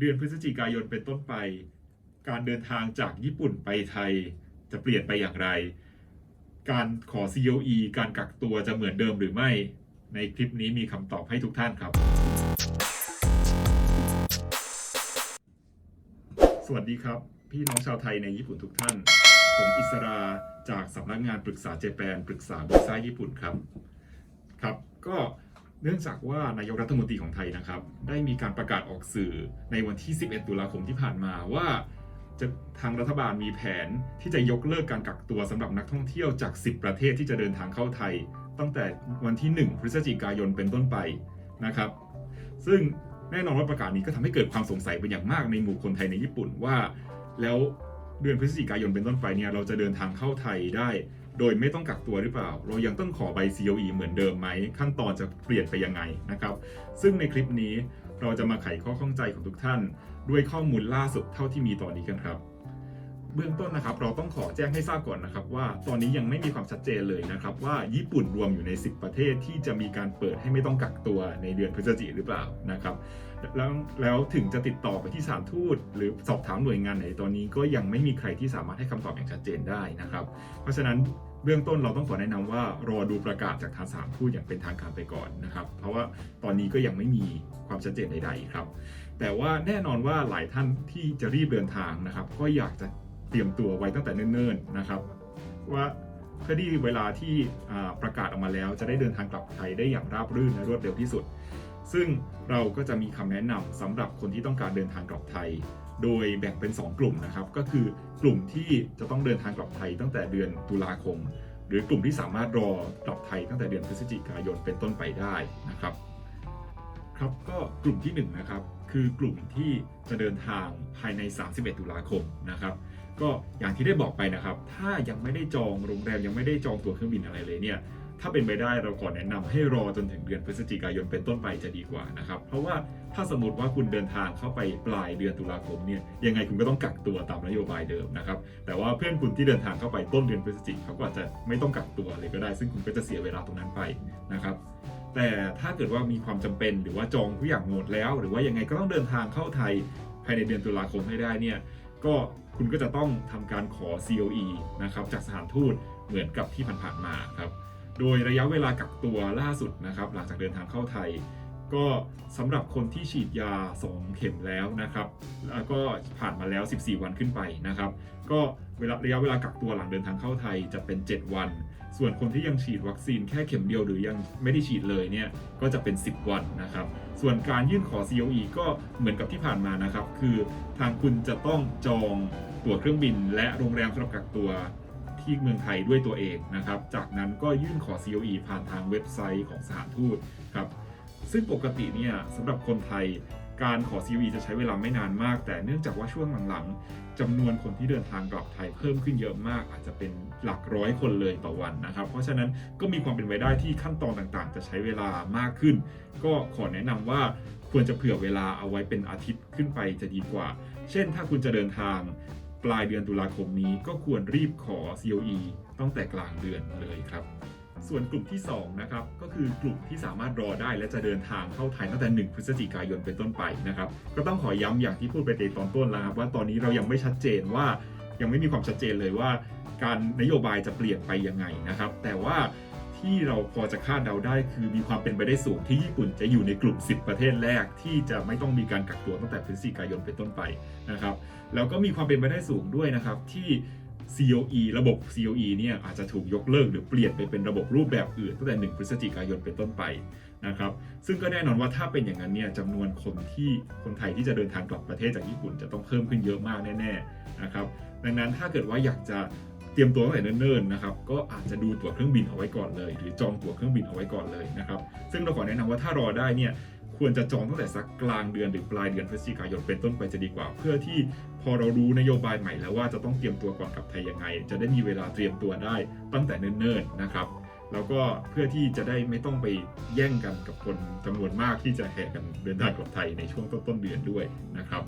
เดือนพฤศจิกายนเป็นต้นไป การเดินทางจากญี่ปุ่นไปไทยจะเปลี่ยนไปอย่างไร การขอ COE การกักตัวจะเหมือนเดิมหรือไม่ ในคลิปนี้มีคำตอบให้ทุกท่านครับ สวัสดีครับ พี่น้องชาวไทยในญี่ปุ่นทุกท่าน ผมอิสราจากสำนักงานปรึกษาเจแปนปรึกษาวีซ่าญี่ปุ่นครับ ครับ ก็ เนื่องจากว่านายกรัฐมนตรีของไทยนะครับ ได้มีการประกาศออกสื่อในวันที่ 11 ตุลาคมที่ผ่านมาว่าจะทางรัฐบาลมีแผนที่จะยกเลิกการกักตัวสำหรับนักท่องเที่ยวจาก 10 ประเทศที่จะเดินทางเข้าไทย ตั้งแต่วันที่ 1 พฤศจิกายนเป็นต้นไปนะครับ ซึ่งแน่นอนว่าประกาศนี้ก็ทำให้เกิดความสงสัยเป็นอย่างมากในหมู่คนไทยในญี่ปุ่นว่า แล้วเดือนพฤศจิกายนเป็นต้นไปเนี่ยเราจะเดินทางเข้าไทยได้ โดยไม่ต้องกักตัวหรือเปล่า เรายังต้องขอใบ COE เหมือนเดิมไหม ขั้นตอนจะเปลี่ยนไปยังไงนะครับ ซึ่งในคลิปนี้เราจะมาไขข้อข้องใจของทุกท่าน ด้วยข้อมูลล่าสุดเท่าที่มีตอนนี้กันครับ เบื้องต้นนะครับ เราต้องขอแจ้งให้ทราบก่อนนะครับ ว่าตอนนี้ยังไม่มีความชัดเจนเลยนะครับ ว่าญี่ปุ่นรวมอยู่ใน 10 ประเทศที่จะมีการเปิดให้ไม่ต้องกักตัวในเดือนพฤศจิกหรือเปล่านะครับแล้วแล้วถึงจะติดต่อไปที่สถานทูต หรือสอบถามหน่วยงานไหนตอนนี้ก็ยังไม่มีใครที่สามารถให้คำตอบอย่างชัดเจนได้นะครับ เพราะฉะนั้น เบื้องต้นเราต้องขอแนะนำว่ารอดูประกาศจากทางสานทูตอย่างเป็นทางการไปก่อนนะครับ เพราะว่าตอนนี้ก็ยังไม่มีความชัดเจนใด ๆ ครับ แต่ว่าแน่นอนว่าหลายท่านที่จะรีบเดินทางนะครับ ก็อยากจะเตรียมตัวไว้ตั้งแต่เนิ่นๆนะครับ ว่าเพื่อที่เวลาที่ประกาศออกมาแล้ว จะได้เดินทางกลับไทยได้อย่างราบรื่นและรวดเร็วที่สุด ซึ่งเราก็จะมีคำแนะนำสำหรับคนที่ต้องการเดินทางกลับไทย โดยแบ่งเป็น 2 กลุ่มนะครับ ก็คือกลุ่มที่จะต้องเดินทางกลับไทยตั้งแต่เดือนตุลาคม หรือกลุ่มที่สามารถรอกลับไทยตั้งแต่เดือนพฤศจิกายนเป็นต้นไปได้นะครับ ครับก็กลุ่มที่1นะครับคือกลุ่มที่จะเดินทางภายใน 31 ตุลาคมนะครับ ก็อย่างที่ได้บอกไปนะครับ ถ้ายังไม่ได้จองโรงแรมยังไม่ได้จองตั๋วเครื่องบินอะไรเลยเนี่ย ถ้าเป็นไปได้เราขอแนะนำให้รอจนถึงเดือนพฤศจิกายนเป็นต้นไปจะดีกว่านะครับเพราะว่าถ้าสมมติว่าคุณเดินทางเข้าไปปลายเดือนตุลาคมเนี่ยยังไงคุณก็ต้องกักตัวตามนโยบายเดิมนะครับแต่ว่าเพื่อนคุณที่เดินทางเข้าไปต้นเดือนพฤศจิกเขาก็อาจจะไม่ต้องกักตัวเลยก็ได้ ซึ่งคุณก็จะเสียเวลาตรงนั้นไปนะครับแต่ถ้าเกิดว่ามีความจำเป็นหรือว่าจองทุกอย่างหมดแล้ว หรือว่ายังไงก็ต้องเดินทางเข้าไทยภายในเดือนตุลาคมให้ได้เนี่ยก็คุณก็จะต้องทำการขอ COE นะครับจากสถานทูตเหมือนกับที่ผ่านๆมาครับ โดยระยะเวลากักตัวล่าสุดนะครับหลังจากเดินทางเข้าไทย ก็สำหรับคนที่ฉีดยา 2 เข็มแล้วนะครับแล้วก็ผ่านมาแล้ว 14 วันขึ้นไปนะครับ ก็เวลาระยะเวลากักตัวหลังเดินทางเข้าไทยจะเป็น 7 วัน ส่วนคนที่ยังฉีดวัคซีนแค่เข็มเดียวหรือยังไม่ได้ฉีดเลยเนี่ยก็จะเป็น 10 วันนะครับ ส่วนการยื่นขอ COE ก็เหมือนกับที่ผ่านมานะครับ คือทางคุณจะต้องจองตั๋วเครื่องบินและโรงแรมสำหรับกักตัว ที่เมืองไทยด้วยตัวเองนะครับ จากนั้นก็ยื่นขอ COE ผ่านทางเว็บไซต์ของสถานทูตครับ ซึ่งปกติเนี่ยสำหรับคนไทยการขอ COE จะใช้เวลาไม่นานมาก แต่เนื่องจากว่าช่วงหลังๆจำนวนคนที่เดินทางกลับไทยเพิ่มขึ้นเยอะมาก อาจจะเป็นหลักร้อยคนเลยต่อวันนะครับ เพราะฉะนั้นก็มีความเป็นไปได้ที่ขั้นตอนต่างๆ จะใช้เวลามากขึ้น ก็ขอแนะนำว่าควรจะเผื่อเวลาเอาไว้เป็นอาทิตย์ขึ้นไปจะดีกว่า เช่นถ้าคุณจะเดินทาง ปลายเดือนตุลาคมนี้ก็ควรรีบขอ COE ตั้งแต่กลางเดือนเลยครับ ส่วนกลุ่มที่2นะครับก็คือกลุ่มที่สามารถรอได้และจะเดินทางเข้าไทยตั้งแต่ 1 พฤศจิกายนเป็นต้นไปนะครับก็ต้องขอย้ำอย่างที่พูดไปในตอนต้นแล้วครับว่าตอนนี้เรายังไม่ชัดเจนว่ายังไม่มีความชัดเจนเลยว่า การนโยบายจะเปลี่ยนไปยังไงนะครับ แต่ว่า ที่เราพอจะคาดเดาได้คือมีความเป็นไปได้สูงที่ญี่ปุ่นจะอยู่ในกลุ่ม 10 ประเทศแรกที่จะไม่ต้องมีการกักตัวตั้งแต่พฤศจิกายนเป็นต้นไปนะครับแล้วก็มีความเป็นไปได้สูงด้วยนะครับที่ COE ระบบ COE เนี่ยอาจจะถูกยกเลิกหรือเปลี่ยนไปเป็นระบบรูปแบบอื่นตั้งแต่ 1 พฤศจิกายนเป็นต้นไปนะครับ ซึ่งก็แน่นอนว่าถ้าเป็นอย่างนั้นเนี่ยจำนวนคนที่คนไทยที่จะเดินทางกลับประเทศจากญี่ปุ่นจะต้องเพิ่มขึ้นเยอะมากแน่ๆนะครับ ดังนั้นถ้าเกิดว่าอยากจะ ตรียมตัวตั้งแต่เนิ่นๆนะครับก็อาจจะดูตั๋วเครื่องบินเอาไว้ก่อนเลย หรือจองตั๋วเครื่องบินเอาไว้ก่อนเลยนะครับซึ่งเราขอแนะนำว่าถ้ารอได้เนี่ยควรจะจองตั้งแต่สักกลางเดือนหรือปลายเดือนพฤศจิกายนเป็นต้นไปจะดีกว่า เพื่อที่พอเรารู้นโยบายใหม่แล้วว่าจะต้องเตรียมตัวก่อนกลับไทยยังไง จะได้มีเวลาเตรียมตัวได้ตั้งแต่เนิ่นๆนะครับแล้วก็เพื่อที่จะได้ไม่ต้องไปแย่งกันกับคนจำนวนมากที่จะแห่กันเดินทางกลับไทยในช่วงต้นๆเดือนด้วยนะครับ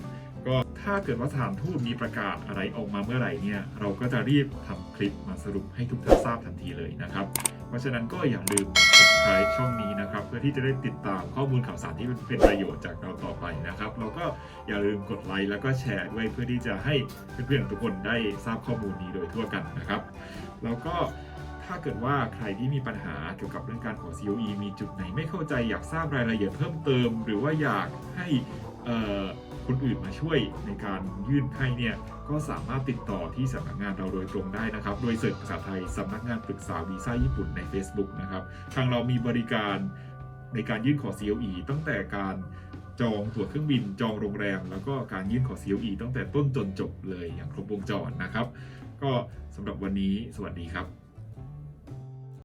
ก็ถ้าเกิดว่าสถานทูตมีประกาศอะไรออกมาเมื่อไหร่เนี่ยเราก็จะรีบทำคลิปมาสรุปให้ทุกท่านทราบทันทีเลยนะครับ เพราะฉะนั้นก็อย่าลืมกด subscribe ช่องนี้นะครับ เพื่อที่จะได้ติดตามข้อมูลข่าวสารที่เป็นประโยชน์จากเราต่อไปนะครับแล้วก็อย่าลืมกดไลค์แล้วก็แชร์ด้วยเพื่อที่จะให้เพื่อนๆทุกคนได้ทราบข้อมูลนี้โดยทั่วกันนะครับแล้วก็ถ้าเกิดว่าใครที่มีปัญหาเกี่ยวกับเรื่องการขอ COE มีจุดไหนไม่เข้าใจอยากทราบรายละเอียดเพิ่มเติม หรือว่าอยากให้อ่อ คนอื่นมาช่วยในการยื่นให้เนี่ยก็สามารถติดต่อที่สำนักงานเราโดยตรงได้นะครับ โดยเสิร์ชภาษาไทยสำนักงานปรึกษาวีซ่าญี่ปุ่นใน Facebook นะครับ ทางเรามีบริการในการยื่นขอ COE ตั้งแต่การจองตั๋วเครื่องบินจองโรงแรม แล้วก็การยื่นขอ COE ตั้งแต่ต้นจนจบเลยอย่างครบวงจรนะครับ ก็สำหรับวันนี้สวัสดีครับ